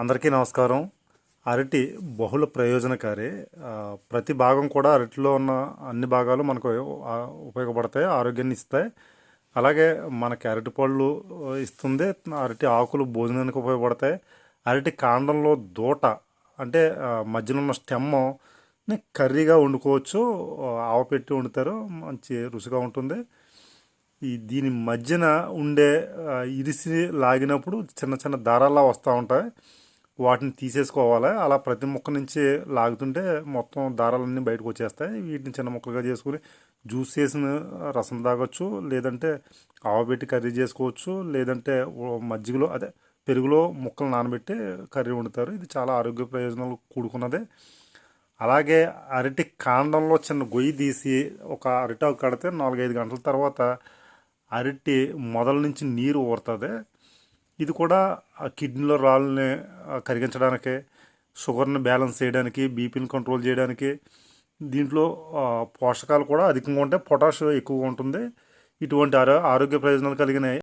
అందరికీ నమస్కారం. అరటి బహుళ ప్రయోజనకారి. ప్రతి భాగం కూడా అరటిలో ఉన్న అన్ని భాగాలు మనకు ఉపయోగపడతాయి ఆరోగ్యాన్ని ఇస్తాయి. అలాగే మనకి అరటి పళ్ళు ఇస్తుంది అరటి ఆకులు భోజనానికి ఉపయోగపడతాయి. అరటి కాండంలో దూట అంటే మధ్యలో ఉన్న స్టెమ్ కర్రీగా వండుకోవచ్చు. ఆవపెట్టి వండుతారు మంచి రుచిగా ఉంటుంది. ఈ దీని మధ్యన ఉండే ఇరిసి లాగినప్పుడు చిన్న చిన్న దారాల్లా వస్తూ ఉంటాయి. వాటిని తీసేసుకోవాలి? అలా ప్రతి ముక్క నుంచి లాగుతుంటే మొత్తం దారాలన్నీ బయటకు వచ్చేస్తాయి. వీటిని చిన్న ముక్కలుగా చేసుకుని జ్యూస్ చేసిన రసం తాగొచ్చు లేదంటే ఆవబెట్టి కర్రీ చేసుకోవచ్చు లేదంటే మజ్జిగలో అదే పెరుగులో ముక్కలు నానబెట్టి కర్రీ వండుతారు. ఇది చాలా ఆరోగ్య ప్రయోజనాలు కూడుకున్నదే. అలాగే అరటి కాండంలో చిన్న గొయ్యి తీసి ఒక అరిటాకు కడితే నాలుగైదు గంటల తర్వాత అరటి మొదల నుంచి నీరు ఊరుతుంది. ఇది కూడా ఆ కిడ్నీలో రాళ్ళని కరిగించడానికి షుగర్ని బ్యాలెన్స్ చేయడానికి బీపీని కంట్రోల్ చేయడానికి దీంట్లో పోషకాలు కూడా అధికంగా ఉంటాయి పొటాష్ ఎక్కువగా ఉంటుంది. ఇటువంటి ఆరో ఆరోగ్య ప్రయోజనాలు కలిగిన